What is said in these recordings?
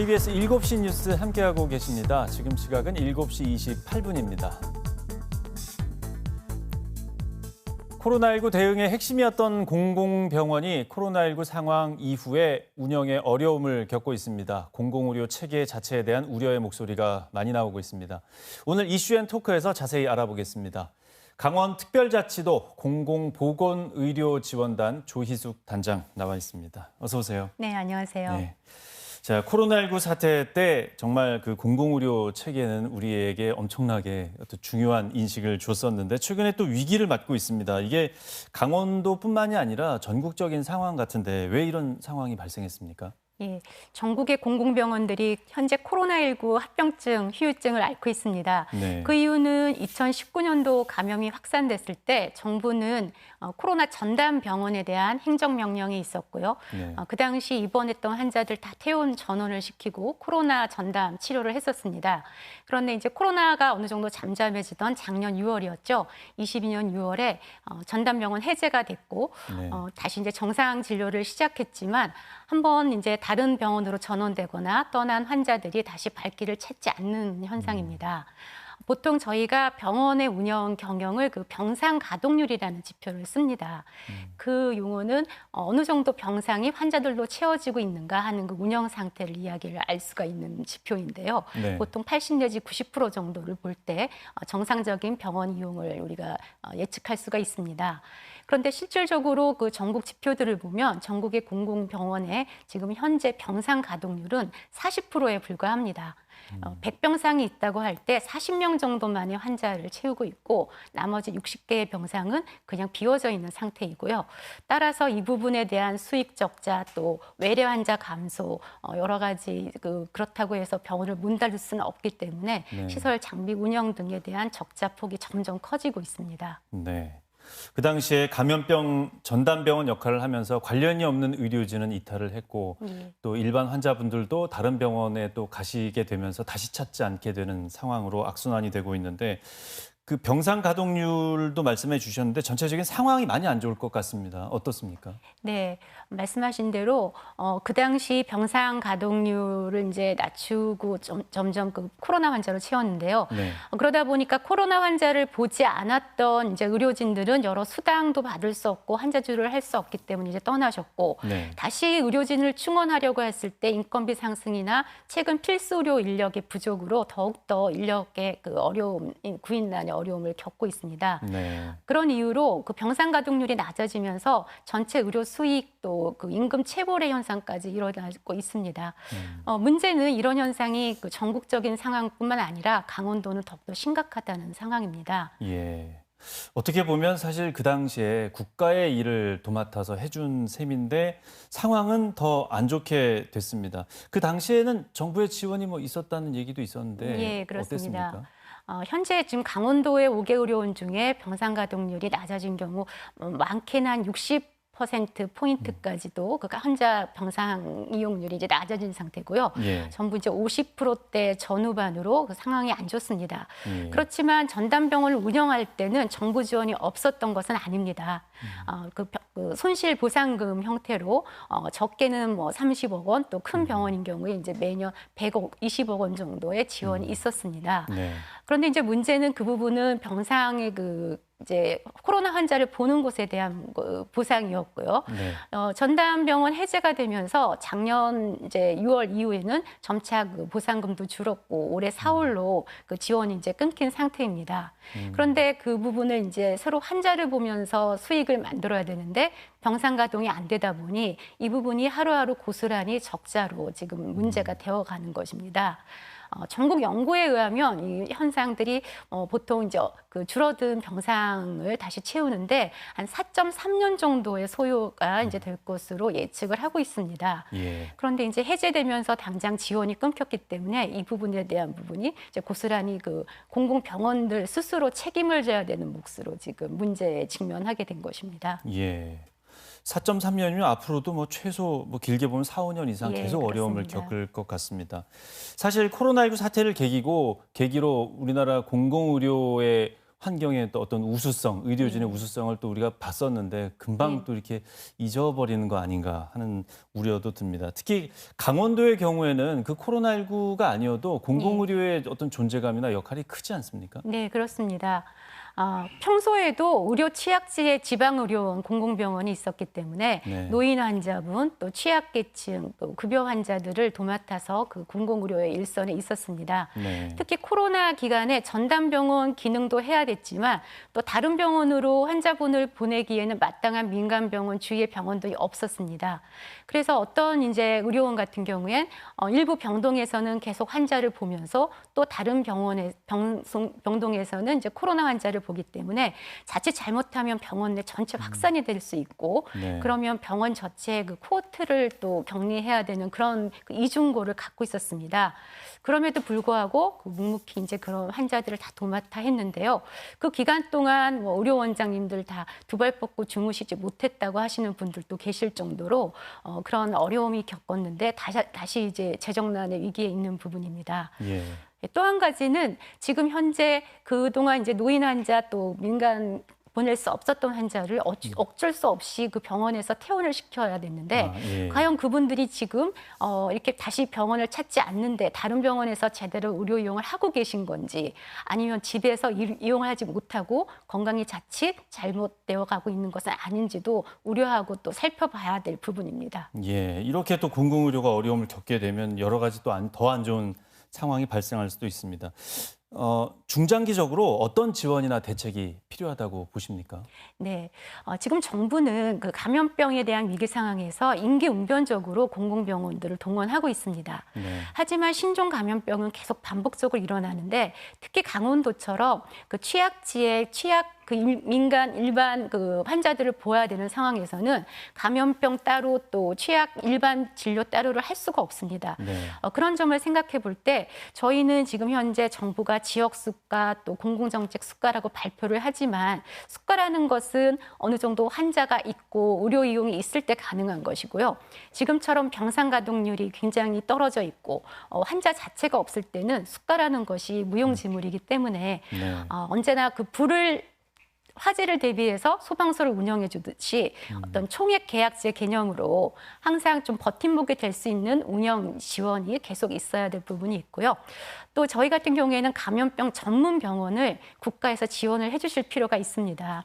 KBS 7시 뉴스 함께하고 계십니다. 지금 시각은 7시 28분입니다. 코로나19 대응의 핵심이었던 공공병원이 코로나19 상황 이후에 운영에 어려움을 겪고 있습니다. 공공의료 체계 자체에 대한 우려의 목소리가 많이 나오고 있습니다. 오늘 이슈앤 토크에서 자세히 알아보겠습니다. 강원 특별자치도 공공보건의료지원단 조희숙 단장 나와 있습니다. 어서 오세요. 네, 안녕하세요. 네. 자, 코로나19 사태 때 정말 그 공공의료 체계는 우리에게 엄청나게 어떤 중요한 인식을 줬었는데 최근에 또 위기를 맞고 있습니다. 이게 강원도뿐만이 아니라 전국적인 상황 같은데 왜 이런 상황이 발생했습니까? 예, 전국의 공공병원들이 현재 코로나19 합병증, 후유증을 앓고 있습니다. 네. 그 이유는 2019년도 감염이 확산됐을 때 정부는 어, 코로나 전담 병원에 대한 행정명령이 있었고요. 네. 어, 그 당시 입원했던 환자들 다 퇴원 전원을 시키고 코로나 전담 치료를 했었습니다. 그런데 이제 코로나가 어느 정도 잠잠해지던 작년 6월이었죠. 22년 6월에 어, 전담 병원 해제가 됐고 네. 어, 다시 이제 정상 진료를 시작했지만 한번 이제 다른 병원으로 전원되거나 떠난 환자들이 다시 발길을 찾지 않는 현상입니다. 보통 저희가 병원의 운영 경영을 그 병상 가동률이라는 지표를 씁니다. 그 용어는 어느 정도 병상이 환자들로 채워지고 있는가 하는 그 운영 상태를 이야기를 알 수가 있는 지표인데요. 네. 보통 80 내지 90% 정도를 볼 때 정상적인 병원 이용을 우리가 어, 예측할 수가 있습니다. 그런데 실질적으로 그 전국 지표들을 보면 전국의 공공병원의 지금 현재 병상 가동률은 40%에 불과합니다. 어, 100병상이 있다고 할 때 40명 정도만의 환자를 채우고 있고 나머지 60개의 병상은 그냥 비워져 있는 상태이고요. 따라서 이 부분에 대한 수익 적자 또 외래 환자 감소 어, 여러 가지 그 그렇다고 해서 병원을 문 닫을 수는 없기 때문에 네. 시설 장비 운영 등에 대한 적자 폭이 점점 커지고 있습니다. 네. 그 당시에 감염병 전담병원 역할을 하면서 관련이 없는 의료진은 이탈을 했고 예. 또 일반 환자분들도 다른 병원에 또 가시게 되면서 다시 찾지 않게 되는 상황으로 악순환이 되고 있는데 그 병상 가동률도 말씀해 주셨는데 전체적인 상황이 많이 안 좋을 것 같습니다. 어떻습니까? 네, 말씀하신 대로 어, 그 당시 병상 가동률을 이제 낮추고 점, 점점 그 코로나 환자로 채웠는데요. 네. 어, 그러다 보니까 코로나 환자를 보지 않았던 이제 의료진들은 여러 수당도 받을 수 없고 환자 주를 할 수 없기 때문에 이제 떠나셨고 네. 다시 의료진을 충원하려고 했을 때 인건비 상승이나 최근 필수 의료 인력의 부족으로 더욱 더 인력의 그 어려움, 구인난의 어려움을 겪고 있습니다. 네. 그런 이유로 그 병상 가동률이 낮아지면서 전체 의료 수익 또 그 임금 체불의 현상까지 일어나고 있습니다. 음. 어, 문제는 이런 현상이 그 전국적인 상황뿐만 아니라 강원도는 더욱더 심각하다는 상황입니다. 예. 어떻게 보면 사실 그 당시에 국가의 일을 도맡아서 해준 셈인데 상황은 더 안 좋게 됐습니다. 그 당시에는 정부의 지원이 뭐 있었다는 얘기도 있었는데 예, 그렇습니다. 어땠습니까? 어, 현재 지금 강원도의 5개 의료원 중에 병상 가동률이 낮아진 경우 어, 많게는 한 60. 퍼센트 포인트까지도 그 환자 병상 이용률이 이제 낮아진 상태고요. 예. 전부 이제 50%대 전후반으로 그 상황이 안 좋습니다. 예. 그렇지만 전담병원을 운영할 때는 정부 지원이 없었던 것은 아닙니다. 어, 그, 병- 그 손실 보상금 형태로 어, 적게는 뭐 30억 원, 또 큰 병원인 경우에 이제 매년 100억, 20억 원 정도의 지원이 있었습니다. 네. 그런데 이제 문제는 그 부분은 병상의 그 이제 코로나 환자를 보는 곳에 대한 그 보상이었고요. 네. 어, 전담병원 해제가 되면서 작년 이제 6월 이후에는 점차 그 보상금도 줄었고 올해 4월로 그 지원이 이제 끊긴 상태입니다. 그런데 그 부분을 이제 서로 환자를 보면서 수익을 만들어야 되는데 병상 가동이 안 되다 보니 이 부분이 하루하루 고스란히 적자로 지금 문제가 되어가는 것입니다. 어, 전국 연구에 의하면 이 현상들이 어, 보통 이제 그 줄어든 병상을 다시 채우는데 한 4.3년 정도의 소요가 이제 될 것으로 예측을 하고 있습니다. 예. 그런데 이제 해제되면서 당장 지원이 끊겼기 때문에 이 부분에 대한 부분이 이제 고스란히 그 공공 병원들 스스로 책임을 져야 되는 몫으로 지금 문제에 직면하게 된 것입니다. 예. 4.3년이면 앞으로도 뭐 최소 뭐 길게 보면 4, 5년 이상 예, 계속 어려움을 그렇습니다. 겪을 것 같습니다. 사실 코로나19 사태를 계기고 계기로 우리나라 공공의료의 환경의 또 어떤 우수성, 의료진의 우수성을 또 우리가 봤었는데 금방 네. 또 이렇게 잊어버리는 거 아닌가 하는 우려도 듭니다. 특히 강원도의 경우에는 그 코로나19가 아니어도 공공의료의 어떤 존재감이나 역할이 크지 않습니까? 네, 그렇습니다. 아, 평소에도 의료 취약지에 지방의료원 공공병원이 있었기 때문에 네. 노인 환자분 또 취약계층 또 급여 환자들을 도맡아서 그 공공의료의 일선에 있었습니다. 네. 특히 코로나 기간에 전담병원 기능도 해야 됐지만 또 다른 병원으로 환자분을 보내기에는 마땅한 민간병원 주위의 병원도 없었습니다. 그래서 어떤 이제 의료원 같은 경우엔 어, 일부 병동에서는 계속 환자를 보면서 또 다른 병원에 병송, 병동에서는 이제 코로나 환자를 보기 때문에 자칫 잘못하면 병원 내 전체 확산이 될 수 있고 네. 그러면 병원 전체의 그 코어트를 또 격리해야 되는 그런 그 이중고를 갖고 있었습니다. 그럼에도 불구하고 그 묵묵히 이제 그런 환자들을 다 도맡아 했는데요. 그 기간 동안 뭐 의료 원장님들 다 두 발 뻗고 주무시지 못했다고 하시는 분들도 계실 정도로 어, 그런 어려움이 겪었는데 다시, 다시 이제 재정난의 위기에 있는 부분입니다. 예. 또 한 가지는 지금 현재 그동안 이제 노인 환자 또 민간 보낼 수 없었던 환자를 어, 어쩔 수 없이 그 병원에서 퇴원을 시켜야 됐는데 아, 예. 과연 그분들이 지금 어, 이렇게 다시 병원을 찾지 않는데 다른 병원에서 제대로 의료 이용을 하고 계신 건지 아니면 집에서 이- 이용하지 못하고 건강이 자칫 잘못되어 가고 있는 것은 아닌지도 우려하고 또 살펴봐야 될 부분입니다. 예, 이렇게 또 공공의료가 어려움을 겪게 되면 여러 가지 또 더 안 좋은 상황이 발생할 수도 있습니다. 어, 중장기적으로 어떤 지원이나 대책이 필요하다고 보십니까? 네, 어, 지금 정부는 그 감염병에 대한 위기 상황에서 임기응변적으로 공공병원들을 동원하고 있습니다. 네. 하지만 신종 감염병은 계속 반복적으로 일어나는데 특히 강원도처럼 그 취약지에 취약 그 일- 민간 일반 그 환자들을 보아야 되는 상황에서는 감염병 따로 또 취약 일반 진료 따로를 할 수가 없습니다. 네. 어, 그런 점을 생각해 볼 때 저희는 지금 현재 정부가 지역 수가 또 공공정책 수가라고 발표를 하지만 수가라는 것은 어느 정도 환자가 있고 의료 이용이 있을 때 가능한 것이고요. 지금처럼 병상 가동률이 굉장히 떨어져 있고 어, 환자 자체가 없을 때는 수가라는 것이 무용지물이기 때문에 네. 어, 언제나 그 불을 화재를 대비해서 소방서를 운영해 주듯이 어떤 총액 계약제 개념으로 항상 좀 버팀목이 될 수 있는 운영 지원이 계속 있어야 될 부분이 있고요. 또 저희 같은 경우에는 감염병 전문 병원을 국가에서 지원을 해 주실 필요가 있습니다.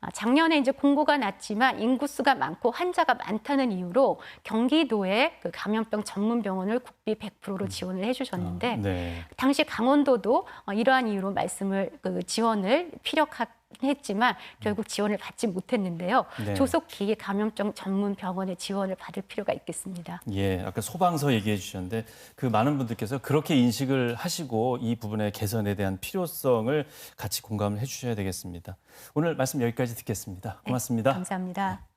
아, 작년에 이제 공고가 났지만 인구수가 많고 환자가 많다는 이유로 경기도에 그 감염병 전문 병원을 국비 100%로 지원을 해 주셨는데 네. 당시 강원도도 어, 이러한 이유로 말씀을 그 지원을 피력 했지만 결국 지원을 받지 못했는데요. 네. 조속히 감염병 전문 병원의 지원을 받을 필요가 있겠습니다. 예, 아까 소방서 얘기해 주셨는데 그 많은 분들께서 그렇게 인식을 하시고 이 부분의 개선에 대한 필요성을 같이 공감을 해 주셔야 되겠습니다. 오늘 말씀 여기까지 듣겠습니다. 고맙습니다. 감사합니다.